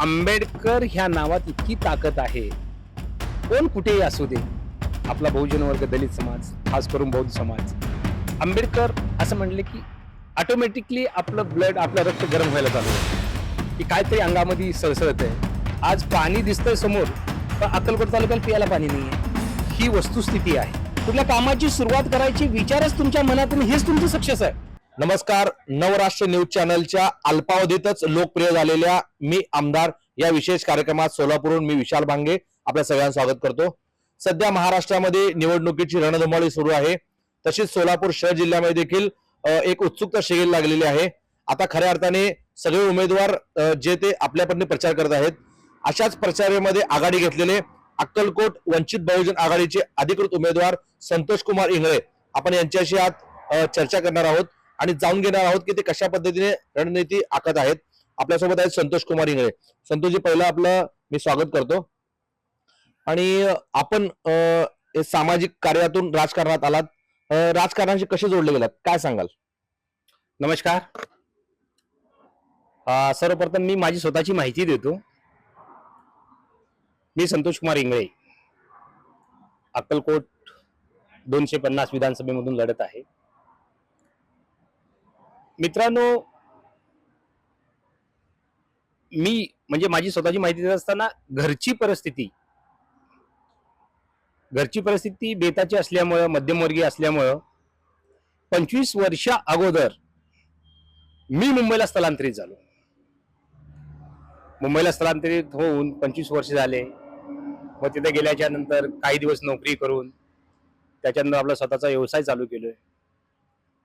आंबेडकर ह्या नावात इतकी ताकद आहे. कोण कुठेही असू दे. आपला बहुजन वर्ग दलित समाज खास करून बौद्ध समाज. आंबेडकर असं म्हणले की ऑटोमॅटिकली आपलं ब्लड आपलं रक्त गरम व्हायला चालू आहे की काहीतरी अंगामध्ये सळसळत आहे. आज पाणी दिसतंय समोर पण अक्कलकोट तालुक्याला पियाला पाणी नाही आहे ही वस्तुस्थिती आहे. कुठल्या कामाची सुरुवात करायची विचारच तुमच्या मनातून हेच तुमचं सक्सेस आहे. नमस्कार. नवराष्ट्र न्यूज चॅनलच्या अल्पावधीतच लोकप्रिय झालेल्या मी आमदार या विशेष कार्यक्रमात सोलापूरहून मी विशाल भांगे आपल्या सगळ्यांना स्वागत करतो. सध्या महाराष्ट्रामध्ये निवडणुकीची रणधुमाळी सुरू आहे. तशीच सोलापूर शहर जिल्ह्यामध्ये देखील एक उत्सुकता शिगेल लागलेली आहे. आता खऱ्या अर्थाने सगळे उमेदवार जे ते आपल्यापणे प्रचार करत आहेत अशाच प्रचारामध्ये आघाडी घेतलेले अक्कलकोट वंचित बहुजन आघाडीचे अधिकृत उमेदवार संतोष कुमार इंगळे आपण यांच्याशी आज चर्चा करणार आहोत. आणि जाऊन घेणार आहोत की ते कशा पद्धतीने रणनीती आखत आहेत. आपल्यासोबत आहेत संतोष कुमार इंगळे. संतोषजी पहिलं आपलं मी स्वागत करतो. आणि आपण सामाजिक कार्यातून राजकारणात आलात. राजकारणाशी कसे जोडले गेलात? काय सांगाल? नमस्कार. सर्वप्रथम मी माझी स्वतःची माहिती देतो. मी संतोष कुमार इंगळे. अक्कलकोट दोनशे पन्नास विधानसभेमधून लढत आहे. मित्रांनो मी म्हणजे माझी स्वतःची माहिती देत असताना घरची परिस्थिती घरची परिस्थिती बेताची असल्यामुळं मध्यमवर्गीय असल्यामुळं पंचवीस वर्षा अगोदर मी मुंबईला स्थलांतरित झालो. मुंबईला स्थलांतरित होऊन पंचवीस वर्ष झाले. मग तिथे गेल्याच्यानंतर काही दिवस नोकरी करून त्याच्यानंतर आपला स्वतःचा व्यवसाय चालू केलोय.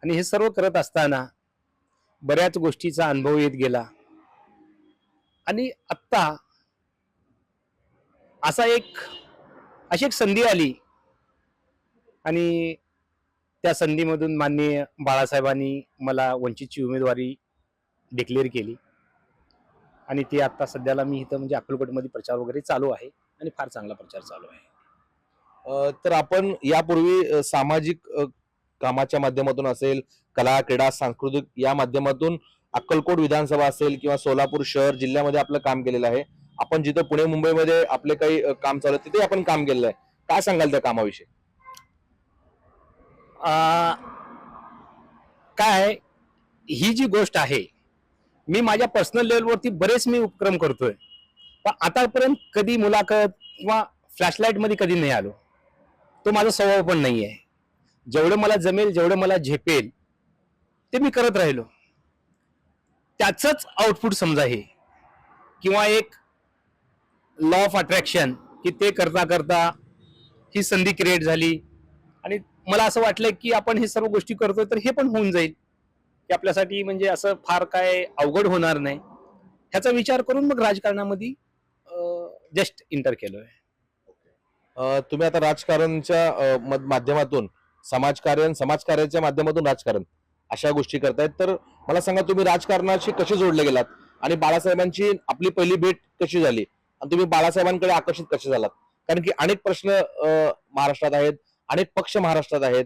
आणि हे सर्व करत असताना बऱ्याच गोष्टीचा अनुभव येत गेला. आणि आत्ता असा एक अशी एक संधी आली. आणि त्या संधीमधून माननीय बाळासाहेबांनी मला वंचितची उमेदवारी डिक्लेअर केली. आणि ती आत्ता सध्याला मी इथं म्हणजे अक्कलकोटमध्ये प्रचार वगैरे चालू आहे आणि फार चांगला प्रचार चालू आहे. तर आपण यापूर्वी सामाजिक कामाच्या माध्यमातून असेल कला क्रीडा सांस्कृतिक या माध्यमातून अक्कलकोट विधानसभा असेल किंवा सोलापूर शहर जिल्ह्यामध्ये आपलं काम केलेलं आहे. आपण जिथं पुणे मुंबईमध्ये आपले काही काम चालू आहे तिथे आपण काम केलेलं आहे. काय सांगाल त्या कामाविषयी? काय ही जी गोष्ट आहे मी माझ्या पर्सनल लेवलवरती बरेच मी उपक्रम करतोय. पण आतापर्यंत कधी मुलाखत किंवा फ्लॅशलाईटमध्ये कधी नाही आलो. तो माझा स्वभाव पण नाही आहे जेवढं मला जमेल जेवढं मला झेपेल ते मी करत राहिलो. त्याचंच आउटपुट समजा हे. किंवा एक लॉ ऑफ अट्रॅक्शन की ते करता करता ही संधी क्रिएट झाली. आणि मला असं वाटलं की आपण हे सर्व गोष्टी करतोय तर हे पण होऊन जाईल. की आपल्यासाठी म्हणजे असं फार काय अवघड होणार नाही. ह्याचा विचार करून मग राजकारणामध्ये जस्ट इंटर केलोय. तुम्ही आता राजकारणच्या अ, माध्यमातून समाजकार्य समाजकार्याच्या माध्यमातून राजकारण अशा गोष्टी करतायत. तर मला सांगा तुम्ही राजकारणाशी कसे जोडले गेलात? आणि बाळासाहेबांची आपली पहिली भेट कशी झाली? आणि तुम्ही बाळासाहेबांकडे आकर्षित कसे झालात? कारण की अनेक प्रश्न महाराष्ट्रात आहेत अनेक पक्ष महाराष्ट्रात आहेत.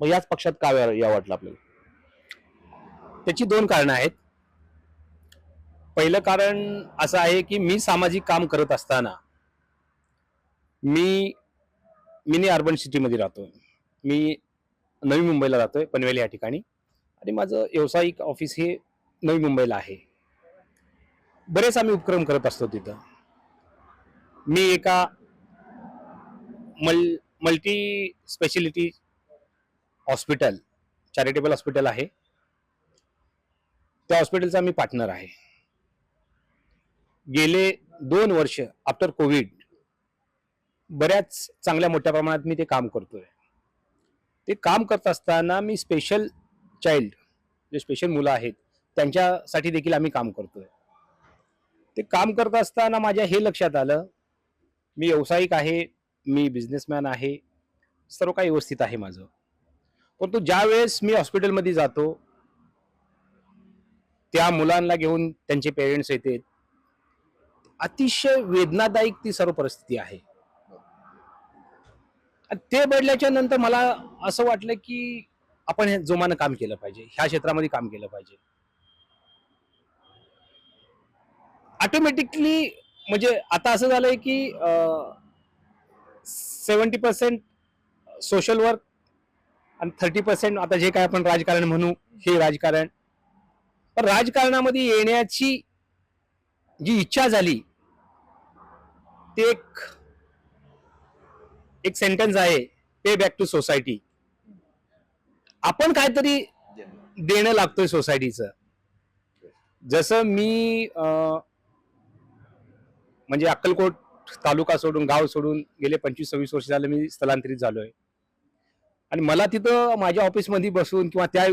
मग याच पक्षात का या या वाटलं आपल्याला? त्याची दोन कारणं आहेत. पहिलं कारण असं आहे की मी सामाजिक काम करत असताना मी मिनी अर्बन सिटीमध्ये राहतो मी नवी मुंबईला जातोय पनवेल या ठिकाणी. आणि माझं व्यावसायिक ऑफिस हे नवी मुंबईला आहे. बरेच आम्ही उपक्रम करत असतो तिथं. मी एका मल multi speciality hospital charitable hospital आहे. त्या हॉस्पिटलचा मी पार्टनर आहे. गेले दोन वर्ष आफ्टर कोविड बऱ्याच चांगल्या मोठ्या प्रमाणात मी ते काम करतोय. ते काम करत असताना मी स्पेशल चाइल्ड जे स्पेशल मुलं आहेत त्यांच्यासाठी देखील आम्ही काम करतोय. ते काम करत असताना माझ्या हे लक्षात आलं मी व्यावसायिक आहे मी बिझनेसमॅन आहे सर्व काही व्यवस्थित आहे माझं. परंतु ज्या वेळेस मी हॉस्पिटलमध्ये जातो त्या मुलांना घेऊन त्यांचे पेरेंट्स येते अतिशय वेदनादायक ती सर्व परिस्थिती आहे. ते बदल्याच्या नंतर मला असं वाटलं की आपण हे जोमानं काम केलं पाहिजे. ह्या क्षेत्रामध्ये काम केलं पाहिजे. ऑटोमॅटिकली म्हणजे आता असं झालंय की सेवन्टी पर्सेंट सोशल वर्क आणि थर्टी पर्सेंट आता जे काय आपण राजकारण म्हणू हे राजकारण. पण राजकारणामध्ये येण्याची जी इच्छा झाली ते एक एक सेंटेन्स आहे पे बॅक टू सोसायटी आपण काहीतरी देणं लागतोय सोसायटीचं जसं मी म्हणजे अक्कलकोट तालुका सोडून गाव सोडून गेले पंचवीस सव्वीस वर्ष झालं मी स्थलांतरित झालोय. आणि मला तिथं माझ्या ऑफिसमध्ये बसून किंवा त्या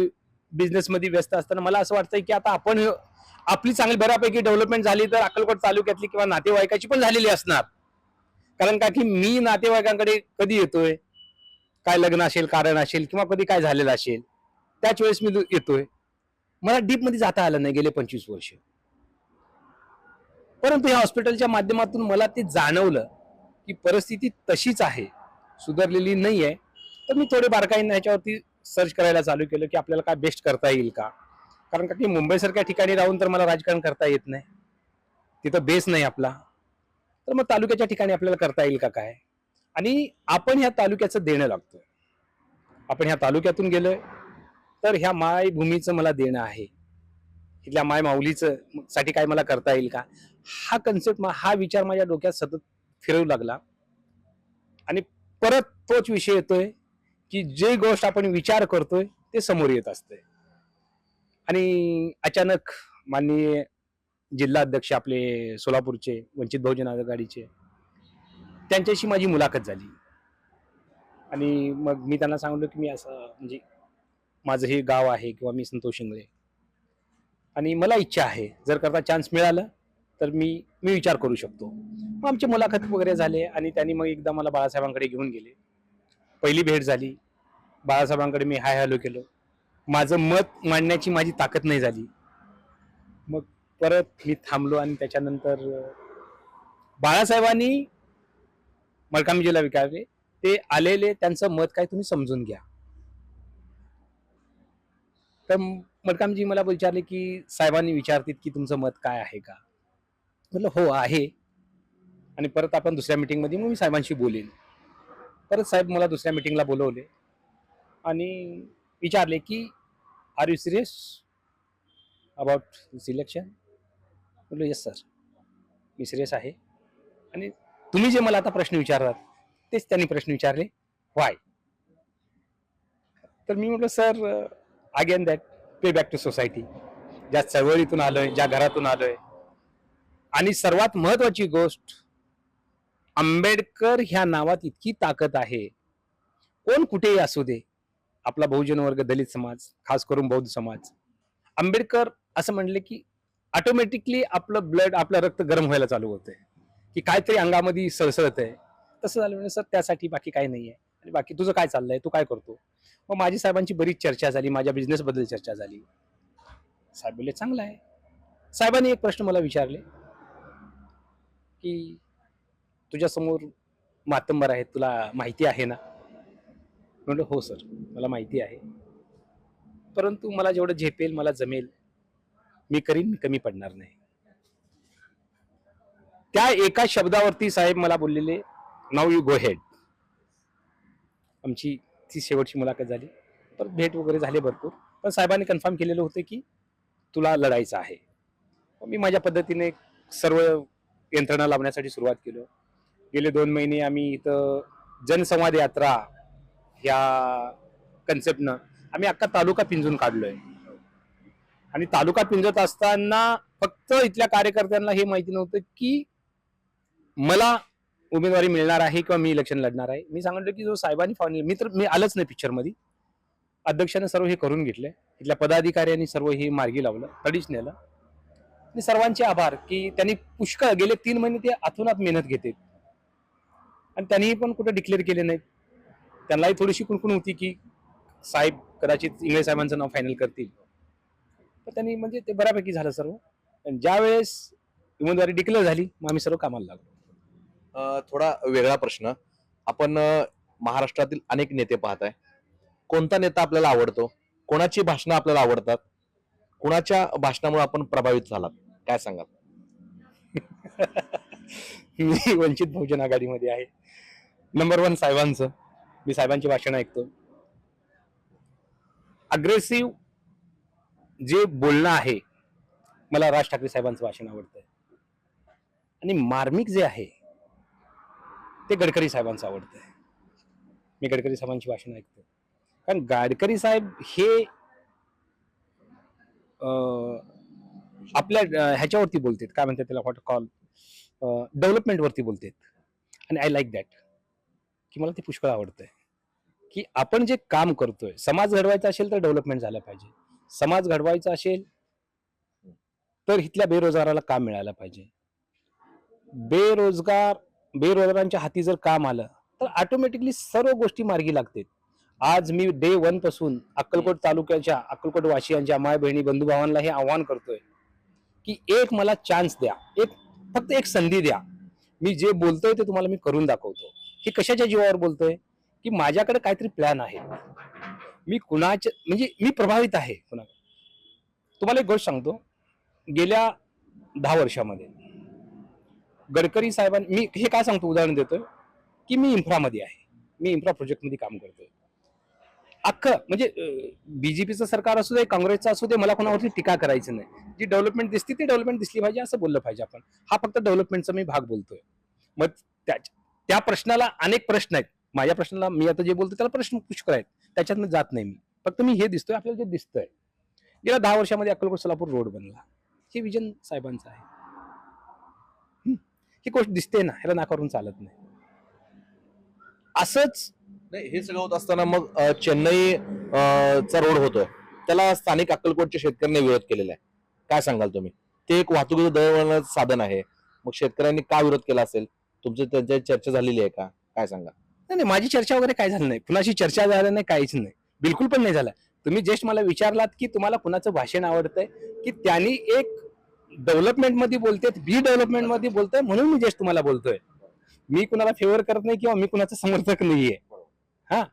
बिझनेसमध्ये व्यस्त असताना मला असं वाटतंय की आता आपण आपली चांगली बऱ्यापैकी डेव्हलपमेंट झाली तर अक्कलकोट तालुक्यातली किंवा नातेवाईकाची पण झालेली असणार. कारण का की मी नातेवाईकांकडे कधी येतोय काय लग्न असेल कारण असेल किंवा कधी काय झालेलं असेल त्याच वेळेस मी येतोय. मला डीपमध्ये जाता आलं नाही गेले पंचवीस वर्ष. परंतु या हॉस्पिटलच्या माध्यमातून मला ते जाणवलं की परिस्थिती तशीच आहे सुधारलेली नाही आहे तर मी थोडे बारकाईने ह्याच्यावरती सर्च करायला चालू केलं की आपल्याला काय बेस्ट करता येईल का? कारण का की मुंबईसारख्या ठिकाणी राहून तर मला राजकारण करता येत नाही. तिथं बेस नाही आपला. तर मग तालुक्याच्या ठिकाणी आपल्याला करता येईल का काय? आणि आपण ह्या तालुक्याचं देणं लागतोय. आपण ह्या तालुक्यातून गेलोय तर ह्या मायभूमीचं मला देणं आहे. इथल्या माय माऊलीचं साठी काय मला करता येईल का? हा कन्सेप्ट हा विचार माझ्या डोक्यात सतत फिरवू लागला. आणि परत तोच विषय येतोय की जे गोष्ट आपण विचार करतोय ते समोर येत असते आणि अचानक माननीय जिल्हा अध्यक्ष आपले सोलापूरचे वंचित बहुजन आघाडीचे. त्यांच्याशी माझी मुलाखत झाली. आणि मग मी त्यांना सांगितलं की मी असं म्हणजे माझं हे गाव आहे किंवा मी संतोष शिंगले आणि मला इच्छा आहे जर करता चान्स मिळाला तर मी मी विचार करू शकतो. मग आमची मुलाखत वगैरे झाले आणि त्यांनी मग एकदा मला बाळासाहेबांकडे घेऊन गेले. पहिली भेट झाली. बाळासाहेबांकडे मी हाय हॅलो केलं. माझं मत मांडण्याची माझी ताकद नाही झाली. मग परत मी थांबलो आणि त्याच्यानंतर बाळासाहेबांनी मळकामजीला विकारले ते आलेले त्यांचं मत काय तुम्ही समजून घ्या. तर मलकामजी मला विचारले की साहेबांनी विचारतील की तुमचं मत काय आहे का? म्हटलं हो आहे. आणि परत आपण दुसऱ्या मीटिंगमध्ये मग मी साहेबांशी बोलेन. परत साहेब मला दुसऱ्या मीटिंगला बोलवले. आणि विचारले की are you serious about selection बोललो येस सर मी सिरियस आहे. आणि तुम्ही जे मला आता प्रश्न विचारतात तेच त्यांनी प्रश्न विचारले. वाय तर मी म्हटलं sir again that pay back to society ज्या चळवळीतून आलोय ज्या घरातून आलोय. आणि सर्वात महत्वाची गोष्ट आंबेडकर ह्या नावात इतकी ताकद आहे. कोण कुठेही असू दे. आपला बहुजन वर्ग दलित समाज खास करून बौद्ध समाज. आंबेडकर असं म्हणले की ऑटोमॅटिकली आपलं ब्लड आपलं रक्त गरम व्हायला चालू होतंय की काहीतरी अंगामध्ये सळसळत आहे. तसं झालं म्हणजे सर त्यासाठी बाकी काही नाही आहे. आणि बाकी तुझं काय चाललंय? तू काय करतो? मग माझी साहेबांची बरीच चर्चा झाली माझ्या बिझनेसबद्दल चर्चा झाली. साहेब बोलले चांगलं आहे. साहेबांनी एक प्रश्न मला विचारले की तुझ्यासमोर मातंबर आहेत तुला माहिती आहे ना? म्हटलं हो सर मला माहिती आहे. परंतु मला जेवढं झेपेल मला जमेल मी करीन मी कमी पडणार नाही. त्या एका शब्दावरती साहेब मला बोललेले नाव यू गो हेड. आमची ती शेवटची मुलाखत झाली. तर भेट वगैरे झाले भरपूर. पण साहेबांनी कन्फर्म केलेलं होतं की तुला लढायचं आहे. मी माझ्या पद्धतीने सर्व यंत्रणा लावण्यासाठी सुरुवात केलं. गेले दोन महिने आम्ही इथं जनसंवाद यात्रा ह्या कन्सेप्टनं आम्ही अख्खा तालुका पिंजून काढलोय. आणि तालुका पिंजत असताना फक्त इथल्या कार्यकर्त्यांना हे माहिती नव्हतं की मला उमेदवारी मिळणार आहे किंवा मी इलेक्शन लढणार आहे. मी सांगितलं की जो साहेबांनी फायनल मी तर मी आलंच नाही पिक्चरमध्ये अध्यक्षाने सर्व हे करून घेतले. इथल्या पदाधिकाऱ्यांनी सर्व हे मार्गी लावलं तडीच नेलं आणि सर्वांचे आभार की त्यांनी पुष्कळ गेले तीन महिने ते अथोनात मेहनत घेते. आणि त्यांनीही पण कुठे डिक्लेअर केले नाहीत. त्यांनाही थोडीशी कुणकुण होती की साहेब कदाचित इंगळे साहेबांचं नाव फायनल करतील. त्यांनी म्हणजे ते बऱ्यापैकी झालं सर्व. आणि ज्या वेळेस उमेदवारी डिक्लेअर झाली मग आम्ही सर्व कामाला लागलो. अ, थोडा वेगळा प्रश्न. आपण अ, महाराष्ट्रातील अनेक नेते पाहताय. कोणता नेता आपल्याला आवडतो? कोणाची भाषणं आपल्याला आवडतात? कोणाच्या भाषणामुळे आपण प्रभावित झालात? काय सांगाल? मी वंचित बहुजन आघाडीमध्ये आहे. नंबर वन साहेबांचं. मी साहेबांची भाषण ऐकतो. अग्रेसिव्ह जे बोलणं आहे मला राज ठाकरे साहेबांचं भाषण आवडतंय. आणि मार्मिक जे आहे ते गडकरी साहेबांचं आवडतंय. मी गडकरी साहेबांची भाषण ऐकतो कारण गडकरी साहेब हे आपल्या ह्याच्यावरती बोलतात. काय म्हणतात त्याला व्हॉट कॉल डेव्हलपमेंटवरती बोलतात. आणि आय लाईक दॅट की मला ते पुष्कळ आवडतंय. की आपण जे काम करतोय समाज घडवायचा असेल तर डेव्हलपमेंट झालं पाहिजे. समाज घडवायचा असेल तर इथल्या बेरोजगाराला काम मिळायला पाहिजे. बेरोजगार बेरोजगारांच्या हाती जर काम आलं तर ऑटोमॅटिकली सर्व गोष्टी मार्गी लागतील. आज मी डे वनपासून अक्कलकोट तालुक्याच्या अक्कलकोट वासियांच्या माय बहिणी बंधुभावांना हे आव्हान करतोय की एक मला चान्स द्या. एक फक्त एक संधी द्या. मी जे बोलतोय ते तुम्हाला मी करून दाखवतो. हे कशाच्या जीवावर बोलतोय? की माझ्याकडे काहीतरी प्लॅन आहे. मी कुणाच्या म्हणजे मी प्रभावित आहे कुणा तुम्हाला एक गोष्ट सांगतो. गेल्या दहा वर्षामध्ये गडकरी साहेबांनी मी हे काय सांगतो उदाहरण देतोय की मी इन्फ्रामध्ये आहे. मी इन्फ्रा प्रोजेक्टमध्ये काम करतोय. अख्खं म्हणजे बीजेपीचं सरकार असू दे काँग्रेसचं असू दे मला कोणावरती टीका करायची नाही. जी डेव्हलपमेंट दिसते ती डेव्हलपमेंट दिसली पाहिजे असं बोललं पाहिजे आपण. हा फक्त डेव्हलपमेंटचा मी भाग बोलतोय. मग त्या त्या प्रश्नाला अनेक प्रश्न आहेत. माझ्या प्रश्नाला मी आता जे बोलतो त्याला प्रश्न पुष्कळ आहेत. त्याच्यात जात नाही मी. फक्त मी हे दिसतोय आपल्याला जे दिसतंय. गेल्या दहा वर्षामध्ये अक्कलकोट सोलापूर रोड बनला. हे विजन साहेबांचं आहे. ही गोष्ट दिसते ना ह्याला नाकारून चालत नाही. असंच नाही हे सगळं होत असताना मग चेन्नई चा रोड होतोय. त्याला स्थानिक अक्कलकोटच्या शेतकऱ्यांनी विरोध केलेला आहे. काय सांगाल तुम्ही? ते एक वाहतुकीचं दळणवळणाचं साधन आहे. मग शेतकऱ्यांनी का विरोध केला असेल? तुमची त्यांच्या चर्चा झालेली आहे का? काय सांगा नाही नाही, माझी चर्चा वगैरे काय झाली नाही. कुणाशी चर्चा झाली नाही काहीच नाही. बिलकुल पण नाही झालं. तुम्ही जस्ट मला विचारलात की तुम्हाला कुणाचं भाषण आवडतंय की त्यांनी एक डेव्हलपमेंटमध्ये बोलतेत बी डेव्हलपमेंटमध्ये बोलतोय म्हणून मी जस्ट तुम्हाला बोलतोय. मी कुणाला फेवर करत नाही किंवा मी कुणाचा समर्थक नाहीये. हा?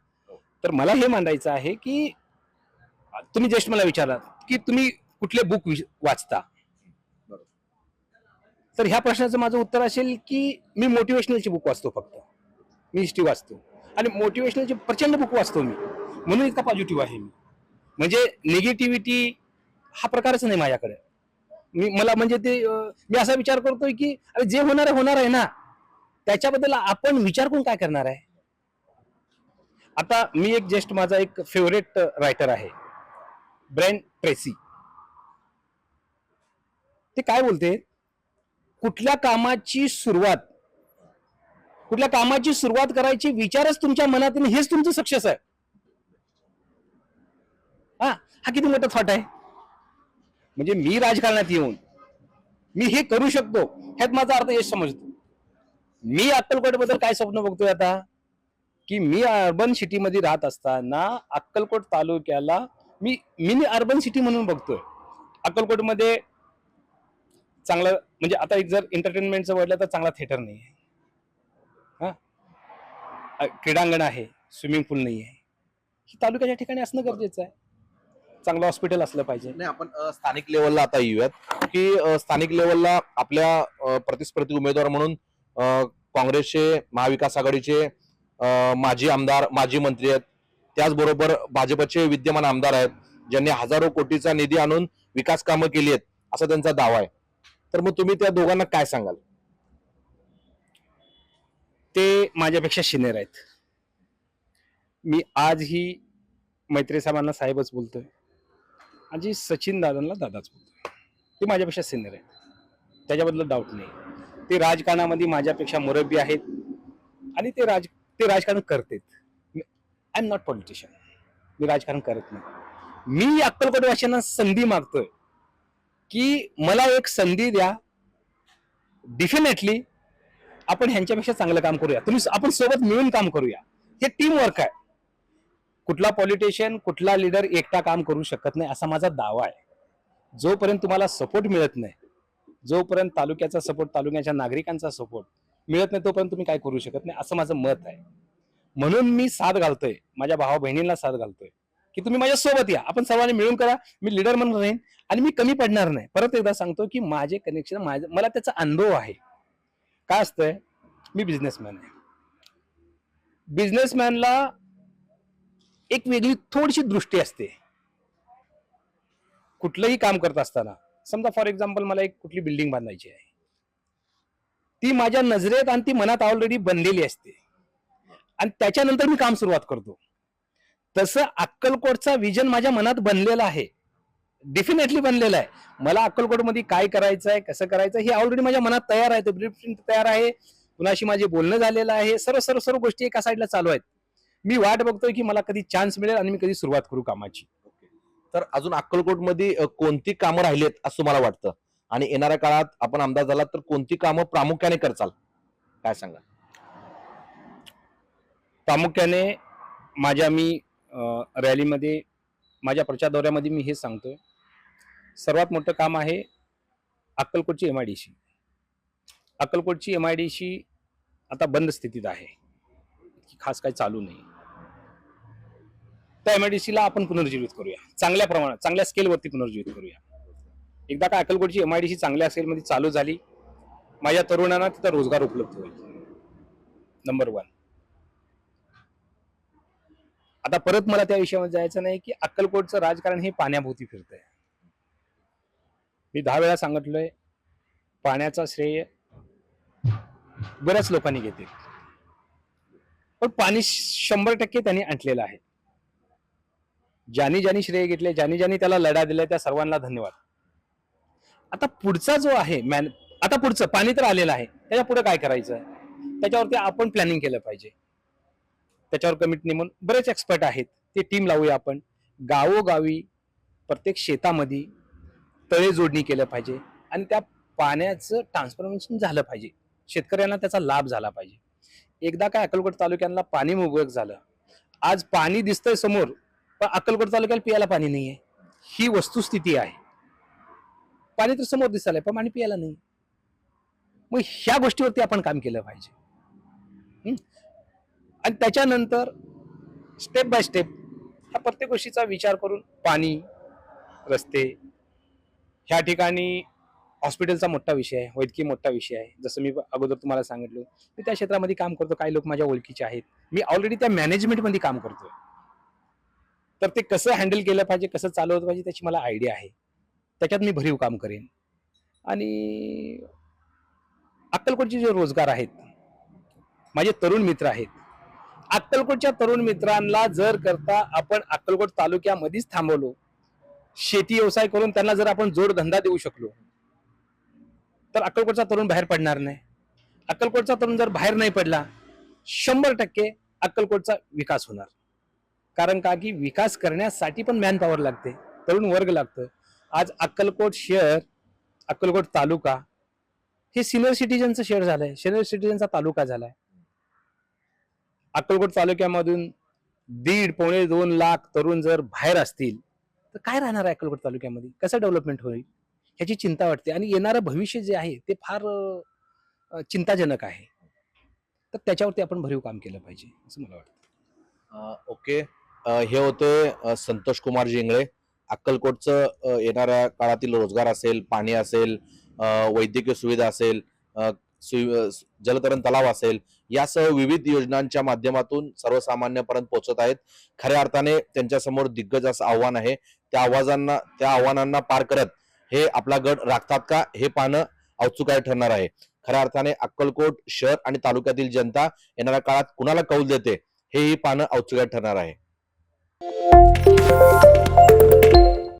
तर मला हे मांडायचं आहे की तुम्ही जस्ट मला विचारलात की तुम्ही कुठले बुक वाचता? तर ह्या प्रश्नाचं माझं उत्तर असेल की मी मोटिवेशनलची बुक वाचतो फक्त. मी हिस्ट्री वाचतो. आणि मोटिवेशनलचे प्रचंड बुक वाचतो मी. म्हणून इतका पॉझिटिव्ह आहे मी. म्हणजे निगेटिव्हिटी हा प्रकारच नाही माझ्याकडे. मी मला म्हणजे ते मी असा विचार करतोय की अरे जे होणार आहे होणार आहे ना. त्याच्याबद्दल आपण विचार करून काय करणार आहे? आता मी एक जस्ट माझा एक फेवरेट रायटर आहे. ब्रँड ट्रेसी ते काय बोलते? कुठल्या कामाची सुरुवात कुठल्या कामाची सुरुवात करायची विचारच तुमच्या मनात येईल, हेच तुमचं सक्सेस आहे. हा हा किती मोठा थॉट आहे. म्हणजे मी राजकारणात येऊन मी हे करू शकतो ह्यात माझा अर्थ यश समजतो. मी अक्कलकोटबद्दल काय स्वप्न बघतोय आता? की मी अर्बन सिटीमध्ये राहत असताना अक्कलकोट तालुक्याला मी मिनी अर्बन सिटी म्हणून बघतोय. अक्कलकोटमध्ये चांगलं म्हणजे आता एक जर एंटरटेनमेंटचं वळलं तर चांगला थिएटर नाही आहे अ, क्रीडांगण आहे स्विमिंग पूल नाही आहे. ही तालुक्याच्या ठिकाणी असणं गरजेचं आहे. चांगलं हॉस्पिटल असलं पाहिजे. नाही आपण स्थानिक लेवलला आता येऊयात की स्थानिक लेवलला आपल्या प्रतिस्पर्धी उमेदवार म्हणून काँग्रेसचे महाविकास आघाडीचे माजी आमदार माजी मंत्री आहेत. त्याचबरोबर भाजपचे विद्यमान आमदार आहेत ज्यांनी हजारो कोटीचा निधी आणून विकास कामं केली आहेत असा त्यांचा दावा आहे. तर मग तुम्ही त्या दोघांना काय सांगाल? ते माझ्यापेक्षा सिनियर आहेत. मी आजही मैत्री साहेबांना साहेबच बोलतोय. आजी सचिन दादांना दादाच बोलतोय. ते माझ्यापेक्षा सिनियर आहेत. त्याच्याबद्दल डाऊट नाही. ते राजकारणामध्ये माझ्यापेक्षा मुरब्बी आहेत. आणि ते राज ते राजकारण करतेत. आय एम नॉट पॉलिटिशियन मी राजकारण करत नाही. मी अक्कलकोटवासियांना संधी मागतोय. की मला एक संधी द्या. डेफिनेटली आपण ह्यांच्यापेक्षा चांगलं काम करूया. तुम्ही आपण सोबत मिळून काम करूया. हे टीम वर्क आहे. कुठला पॉलिटिशियन कुठला लीडर एकटा काम करू शकत नाही असा माझा दावा आहे. जोपर्यंत तुम्हाला सपोर्ट मिळत नाही जोपर्यंत तालुक्याचा सपोर्ट तालुक्याच्या नागरिकांचा सपोर्ट मिळत नाही तोपर्यंत तुम्ही काय करू शकत नाही असं माझं मत आहे. म्हणून मी साथ घालतोय. माझ्या भावा बहिणींना साथ घालतोय. की तुम्ही माझ्या सोबत या. आपण सर्वांनी मिळून करा. मी लीडर म्हणून राहीन आणि मी कमी पडणार नाही. परत एकदा सांगतो की माझे कनेक्शन माझे मला त्याचा अनुभव आहे. काय असतंय? मी बिझनेसमॅन आहे. बिझनेसमॅनला एक वेगळी थोडीशी दृष्टी असते. कुठलंही काम करत असताना समजा फॉर एक्झाम्पल मला एक कुठली बिल्डिंग बांधायची आहे. ती माझ्या नजरेत आणि ती मनात ऑलरेडी बनलेली असते. आणि त्याच्यानंतर मी काम सुरुवात करतो. तसं अक्कलकोटचा विजन माझ्या मनात बनलेला आहे. डेफिनेटली बनलेला आहे. मला अक्कलकोटमध्ये काय करायचं आहे कसं करायचं हे ऑलरेडी माझ्या मनात तयार आहे. ब्लूप्रिंट तयार आहे. कुणाशी माझे बोलणं झालेलं आहे. सर्व सर्व सर्व गोष्टी एका साईडला चालू आहेत. मी वाट बघतोय की मला कधी चान्स मिळेल आणि मी कधी सुरुवात करू कामाची. तर अजून अक्कलकोटमध्ये कोणती कामं राहिलीत असं तुम्हाला वाटतं? आणि येणाऱ्या काळात आपण आमदार झालात तर कोणती कामं प्रामुख्याने करचाल? काय सांगा प्रामुख्याने माझ्या मी रॅलीमध्ये माझ्या प्रचार दौऱ्यामध्ये मी हे सांगतोय. सर्वात मोठं काम आहे अक्कलकोटची एम आय डी सी अक्कलकोटची एम आय डी सी आता बंद स्थितीत आहे. खास काही चालू नाही. त्या एम आय डी सीला आपण पुनर्जीवित करूया. चांगल्या प्रमाणात चांगल्या स्केलवरती पुनर्जीवित करूया. एकदा का अक्कलकोटची एम आय डी सी चांगल्या स्केलमध्ये चालू झाली माझ्या तरुणांना तिथं रोजगार उपलब्ध होईल. नंबर वन आता परत मला त्या विषयामध्ये जायचं नाही की अक्कलकोटचं राजकारण हे पाण्याभोवती फिरतंय. मी दहा वेळा सांगितलंय पाण्याचा श्रेय बऱ्याच लोकांनी घेते. पण पाणी शंभर टक्के त्यांनी आणलेलं आहे. ज्यांनी ज्यांनी श्रेय घेतले ज्यांनी ज्यांनी त्याला लढा दिलाय त्या सर्वांना धन्यवाद. आता पुढचा जो आहे मॅन आता पुढचं पाणी तर आलेलं आहे. त्याच्या पुढे काय करायचं त्याच्यावरती आपण प्लॅनिंग केलं पाहिजे. त्याच्यावर कमिटी नेमून बरेच एक्सपर्ट आहेत. ते टीम लावूया आपण. गावोगावी प्रत्येक शेतामध्ये तळे जोडणी केलं पाहिजे आणि त्या पाण्याचं ट्रान्सफॉर्मेशन झालं पाहिजे. शेतकऱ्यांना त्याचा लाभ झाला पाहिजे. एकदा काय अक्कलकोट तालुक्यांना पाणी मोगक झालं आज पाणी दिसतंय समोर पण अक्कलकोट तालुक्याला पियाला पाणी नाहीये. ही वस्तुस्थिती आहे. पाणी तर समोर दिसायला पण पाणी पियाला नाही मग ह्या गोष्टीवरती आपण काम केलं पाहिजे. आणि त्याच्यानंतर स्टेप बाय स्टेप ह्या प्रत्येक गोष्टीचा विचार करून पाणी रस्ते ह्या ठिकाणी हॉस्पिटलचा मोठा विषय आहे वैद्यकीय मोठा विषय आहे. जसं मी अगोदर तुम्हाला सांगितलं मी त्या क्षेत्रामध्ये काम करतो काही लोक माझ्या ओळखीचे आहेत. मी ऑलरेडी त्या मॅनेजमेंटमध्ये काम करतोय. तर ते कसं हँडल केलं पाहिजे कसं चालवलं पाहिजे त्याची मला आयडिया आहे. त्याच्यात मी भरीव काम करेन. आणि अक्कलकोटचे जे रोजगार आहेत माझे तरुण मित्र आहेत अक्कलकोटच्या तरुण मित्रांना जर करता आपण अक्कलकोट तालुक्यामध्येच थांबवलो शेती व्यवसाय करून त्यांना जर आपण जोडधंदा देऊ शकलो तर अक्कलकोटचा तरुण बाहेर पडणार नाही. अक्कलकोटचा तरुण जर बाहेर नाही पडला शंभर टक्के अक्कलकोटचा विकास होणार. कारण का की विकास करण्यासाठी पण मॅन पॉवर लागते तरुण वर्ग लागतं. आज अक्कलकोट शहर अक्कलकोट तालुका हे सिनियर सिटीजनचं शहर झालंय. सिनियर सिटीजनचा तालुका झालाय. अक्कलकोट तालुक्यामधून दीड पावणे दोन लाख तरुण जर बाहेर असतील तर काय राहणार आहे अक्कलकोट तालुक्यामध्ये? कसं डेव्हलपमेंट होईल? ह्याची चिंता वाटते. आणि येणारं भविष्य जे आहे ते फार चिंताजनक आहे. तर त्याच्यावरती आपण भरीव काम केलं पाहिजे असं मला वाटतं. ओके. हे होते संतोष कुमार जिंगळे. अक्कलकोटचं येणाऱ्या काळातील रोजगार असेल पाणी असेल वैद्यकीय सुविधा असेल जलतरण तलाव असेल यासह विविध योजनांच्या माध्यमातून सर्वसामान्यपर्यंत पोहोचत आहेत. खऱ्या अर्थाने त्यांच्यासमोर दिग्गज असं आव्हान आहे. त्या आवाजांना त्या आव्हानांना पार करत हे आपला गट राखतात का हे पाहणं औत्सुकाय ठरणार आहे. खऱ्या अर्थाने अक्कलकोट शहर आणि तालुक्यातील जनता येणाऱ्या काळात कुणाला कौल देते हेही पाहणं औत्सुकाय ठरणार आहे.